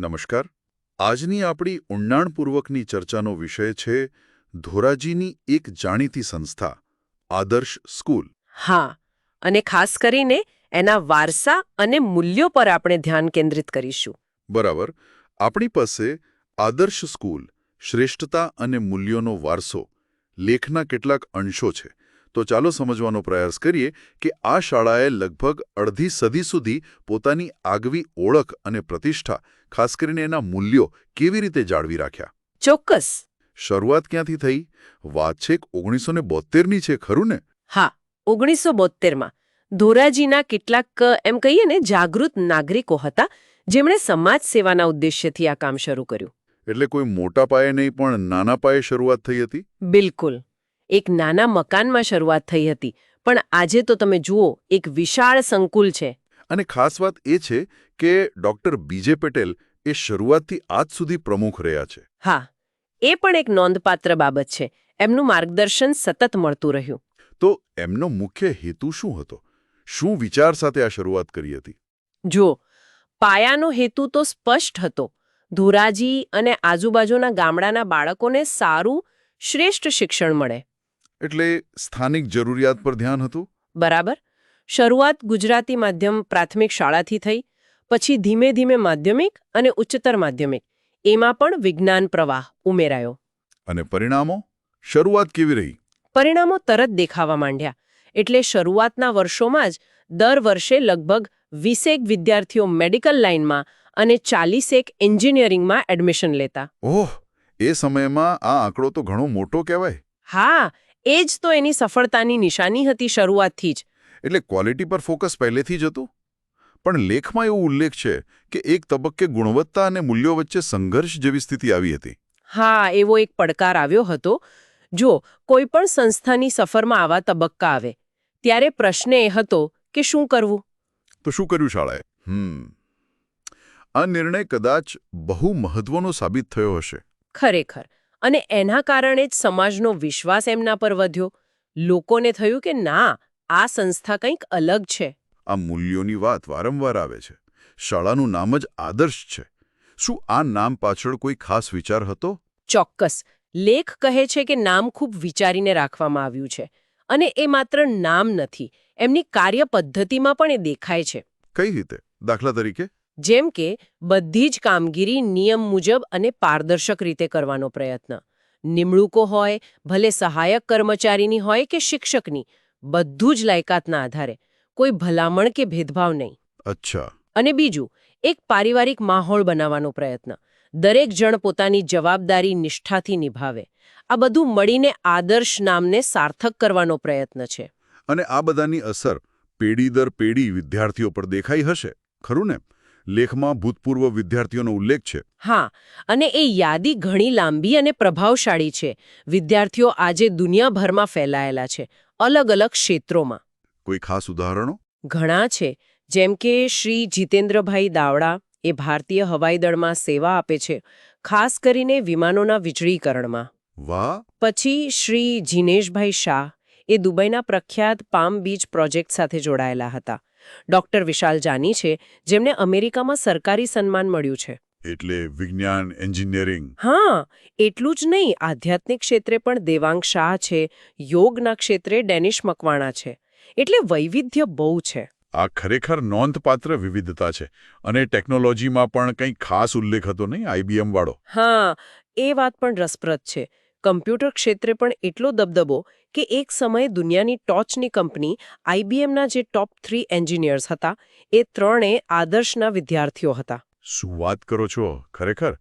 નમસ્કાર. આજની આપણી ઊંડાણપૂર્વકની ચર્ચાનો વિષય છે ધોરાજીની એક જાણીતી સંસ્થા આદર્શ સ્કૂલ. હા અને ખાસ કરીને એના વારસા અને મૂલ્યો પર આપણે ધ્યાન કેન્દ્રિત કરીશું. બરાબર. આપણી પાસે આદર્શ સ્કૂલ શ્રેષ્ઠતા અને મૂલ્યોનો વારસો લેખના કેટલાક અંશો છે. તો ચાલો સમજવાનો પ્રયાસ કરીએ કે આ શાળાએ લગભગ અડધી સદી સુધી પોતાની આગવી ઓળખ અને પ્રતિષ્ઠા ખાસ કરીને એના મૂલ્યો કેવી રીતે જાળવી રાખ્યા? ચોક્કસ. શરૂઆત ક્યાંથી થઈ? વાત છેક ઓગણીસો ને બોતેરની છે ખરું ને? હા ઓગણીસો બોત્તેરમાં. ધોરાજીના કેટલાક એમ કહીએ ને જાગૃત નાગરિકો હતા જેમણે સમાજ સેવાના ઉદ્દેશ્યથી આ કામ શરૂ કર્યું. એટલે કોઈ મોટા પાયે નહીં પણ નાના પાયે શરૂઆત થઈ હતી? બિલકુલ. એક નાના મકાનમાં શરૂઆત થઈ હતી. પણ આજે તો તમે જુઓ એક વિશાળ સંકુલ છે. અને ખાસ વાત એ છે કે ડોક્ટર બીજે પટેલ એ શરૂઆતથી આજ સુધી પ્રમુખ રહ્યા છે. હા એ પણ એક નોંધપાત્ર બાબત છે. એમનું માર્ગદર્શન સતત મળતું રહ્યું. તો એમનો મુખ્ય હેતુ શું હતો? શું વિચાર સાથે આ શરૂઆત કરી હતી? જુઓ પાયાનો હેતુ તો સ્પષ્ટ હતો. ધોરાજી અને આજુબાજુના ગામડાના બાળકોને સારું શ્રેષ્ઠ શિક્ષણ મળે. એટલે સ્થાનિક જરૂરિયાત પર ધ્યાન હતું? બરાબર. શરૂઆત ગુજરાતી માધ્યમ પ્રાથમિક શાળાથી થઈ પછી ધીમે ધીમે માધ્યમિક અને ઉચ્ચતર માધ્યમિક. એમાં પણ વિજ્ઞાન પ્રવાહ ઉમેરાયો. અને પરિણામો? શરૂઆત કેવી રહી? પરિણામો તરત દેખાવા માંડ્યા. એટલે શરૂઆતના વર્ષોમાં જ દર વર્ષે લગભગ વીસેક વિદ્યાર્થીઓ મેડિકલ લાઇનમાં અને ચાલીસેક એન્જિનિયરિંગમાં એડમિશન લેતા. ઓહ એ સમયમાં આ આંકડો તો ઘણો મોટો કહેવાય. હા એ જ તો એની સફળતાની નિશાની હતી શરૂઆતથી જ. એટલે ક્વોલિટી પર ફોકસ પહેલેથી જ હતું? પણ લેખમાં એવો ઉલ્લેખ છે કે એક તબક્કે ગુણવત્તા અને મૂલ્યો વચ્ચે સંઘર્ષ જેવી સ્થિતિ આવી હતી. હા એવો એક પડકાર આવ્યો હતો. જો કોઈ પણ સંસ્થાની સફરમાં આવા તબક્કા આવે ત્યારે પ્રશ્ન એ હતો કે શું કરવું? તો શું કર્યું શાળાએ? હમ. આ નિર્ણય કદાચ બહુ મહત્વનો સાબિત થયો હશે. ખરેખર. અને એના કારણે જ સમાજનો વિશ્વાસ એમના પર વધ્યો. લોકોને થયું કે ના આ સંસ્થા કંઈક અલગ છે. આ મૂલ્યોની વાત વારંવાર આવે છે. શાળાનું નામ જ આદર્શ છે. શું આ નામ પાછળ કોઈ ખાસ વિચાર હતો? ચોક્કસ. લેખ કહે છે કે નામ ખૂબ વિચારીને રાખવામાં આવ્યું છે. અને એ માત્ર નામ નથી એમની કાર્ય પદ્ધતિમાં પણ એ દેખાય છે. કઈ રીતે? દાખલા તરીકે? જેમ કે બધી જ કામગીરી નિયમ મુજબ અને પારદર્શક રીતે કરવાનો પ્રયત્ન. નિમણૂકો હોય ભલે સહાયક કર્મચારીની હોય કે શિક્ષકની બધું જ લાયકાતના આધારે. કોઈ ભલામણ કે ભેદભાવ નહીં. અચ્છા. અને બીજું એક પારિવારિક માહોલ બનાવવાનો પ્રયત્ન. દરેક જણ પોતાની જવાબદારી નિષ્ઠાથી નિભાવે. આ બધું મળીને આદર્શ નામને સાર્થક કરવાનો પ્રયત્ન છે. અને આ બધાની અસર પેઢી દર પેઢી વિદ્યાર્થીઓ પર દેખાઈ હશે ખરું ને? લેખમાં ભૂતપૂર્વ વિદ્યાર્થીઓનો ઉલ્લેખ છે. હા અને એ યાદી ઘણી લાંબી અને પ્રભાવશાળી છે. વિદ્યાર્થીઓ આજે દુનિયાભરમાં ફેલાયેલા છે અલગ અલગ ક્ષેત્રોમાં. કોઈ ખાસ ઉદાહરણો? ઘણા છે જેમ કે શ્રી જીતેન્દ્રભાઈ દાવડા એ ભારતીય હવાઈ દળમાં સેવા આપે છે ખાસ કરીને વિમાનોના વીજળીકરણમાં. વાહ! પછી શ્રી જીનેશભાઈ શાહ એ દુબઈના પ્રખ્યાત પામ બીચ પ્રોજેક્ટ સાથે જોડાયેલા હતા. ડોક્ટર વિશાલ જાની છે જેમને અમેરિકામાં સરકારી સન્માન મળ્યું છે. એટલે વિજ્ઞાન એન્જિનિયરિંગ? હા એટલું જ નહીં આધ્યાત્મિક ક્ષેત્રે પણ દેવાંગ શાહ છે યોગના ક્ષેત્રે ડેનિશ મકવાણા છે. એટલે વૈવિધ્ય બહુ છે. આ ખરેખર નોંધપાત્ર વિવિધતા છે અને ટેકનોલોજીમાં પણ કંઈ ખાસ ઉલ્લેખ હતો નહીં આઈબીએમ વાળો? હા એ વાત પણ રસપ્રદ છે. કમ્પ્યુટર ક્ષેત્રે પણ એટલો દબદબો કે એક સમયે દુનિયાની ટોચની કંપની આઈબીએમના જે ટોપ થ્રી એન્જિનિયર્સ હતા એ ત્રણે આદર્શના વિદ્યાર્થીઓ હતા. શું વાત કરો છો? ખરેખર?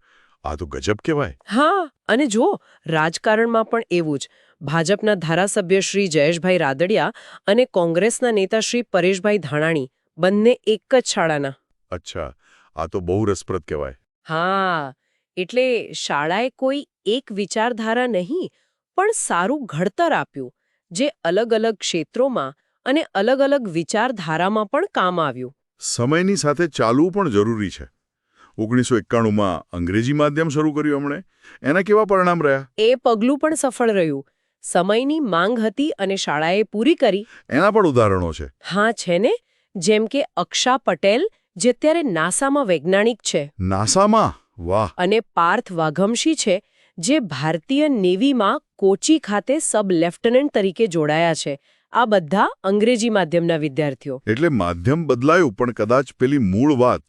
આ તો ગજબ કહેવાય. હા અને જુઓ રાજકારણમાં પણ એવું જ. ભાજપના ધારાસભ્ય શ્રી જયેશભાઈ રાદડિયા અને કોંગ્રેસના નેતા શ્રી પરેશભાઈ ધાણાણી બંને એક જ શાળાના. અચ્છા આ તો બહુ રસપ્રદ કહેવાય. હા એટલે શાળાએ કોઈ એક વિચારધારા નહીં પણ સારું ઘડતર આપ્યું જે અલગ અલગ ક્ષેત્રોમાં અને અલગ અલગ વિચારધારામાં પણ કામ આવ્યું. સમયની સાથે ચાલવું પણ જરૂરી છે. ઓગણીસો એકાણુંમાં અંગ્રેજી માધ્યમ શરૂ કર્યું હમણે એના કેવા પરિણામ રહ્યા? એ પગલું પણ સફળ રહ્યું. સમયની માંગ હતી અને શાળાએ પૂરી કરી. એના પણ ઉદાહરણો છે. હા છે ને? જેમ કે અક્ષા પટેલ જે અત્યારે નાસામાં વૈજ્ઞાનિક છે. નાસામાં? વાહ. અને પાર્થ વાઘમશી છે જે ભારતીય નેવીમાં કોચી ખાતે સબ લેફ્ટનન્ટ તરીકે જોડાયા છે. આ બધા અંગ્રેજી માધ્યમના વિદ્યાર્થીઓ. એટલે માધ્યમ બદલાયું પણ કદાચ પેલી મૂળ વાત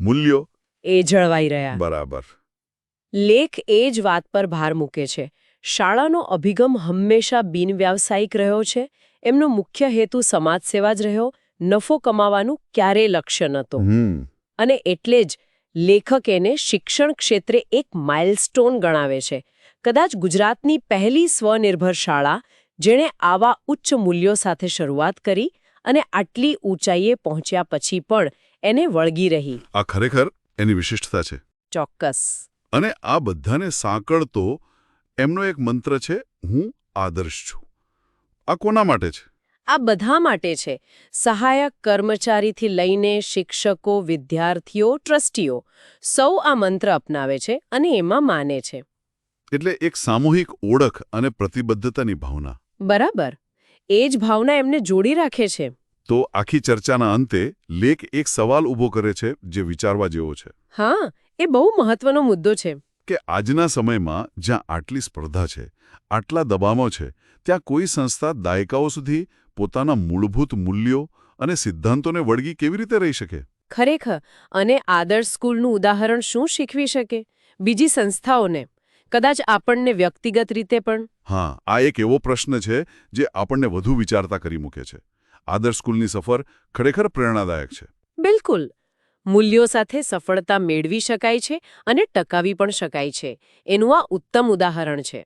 મૂલ્યો? એ જળવાઈ રહ્યા. બરાબર. લેખ એ જ વાત પર ભાર મૂકે છે. શાળાનો અભિગમ હંમેશા બિનવ્યાવસાયિક રહ્યો છે એમનો મુખ્ય હેતુ સમાજ સેવા જ રહ્યો નફો કમાવાનું ક્યારેય લક્ષ્ય નહોતો. અને એટલે જ લેખક એને શિક્ષણ ક્ષેત્રે એક માઇલસ્ટોન ગણાવે છે. કદાચ ગુજરાતની પહેલી સ્વનિર્ભર શાળા જેણે આવા ઉચ્ચ મૂલ્યો સાથે શરૂઆત કરી અને આટલી ઊંચાઈએ પહોંચ્યા પછી પણ એને વળગી રહી. આ ખરેખર એની વિશિષ્ટતા છે. ચોક્કસ. અને આ બધાને સાંકળતો એમનો એક મંત્ર છે હું આદર્શ છું. આ કોના માટે છે? આ બધા માટે છે. સહાયક કર્મચારીથી લઈને શિક્ષકો વિદ્યાર્થીઓ ટ્રસ્ટીઓ સૌ આ મંત્ર અપનાવે છે અને એમાં માને છે. એટલે એક સામૂહિક ઓળખ અને પ્રતિબદ્ધતાની ભાવના. બરાબર. એ જ ભાવના એમને જોડી રાખે છે. તો આખી ચર્ચાના અંતે લેખ એક સવાલ ઊભો કરે છે જે વિચારવા જેવો છે. હા એ બહુ મહત્વનો મુદ્દો છે. કે આજના સમયમાં જ્યાં આટલી સ્પર્ધા છે આટલા દબાણો છે ત્યાં કોઈ સંસ્થા દાયકાઓ સુધી પોતાના મૂળભૂત મૂલ્યો અને સિદ્ધાંતોને વળગી કેવી રીતે રહી શકે? ખરેખર અને આદર્શ સ્કૂલનું ઉદાહરણ શું શીખવી શકે? બીજી સંસ્થાઓને? કદાચ આપણને વ્યક્તિગત રીતે પણ? હા આ એક એવો પ્રશ્ન છે જે આપણને વધુ વિચારતા કરી મૂકે છે. આદર્શ સ્કૂલની સફર ખરેખર પ્રેરણાદાયક છે. બિલકુલ. મૂલ્યો સાથે સફળતા મેળવી શકાય છે અને ટકાવી પણ શકાય છે. એનું આ ઉત્તમ ઉદાહરણ છે.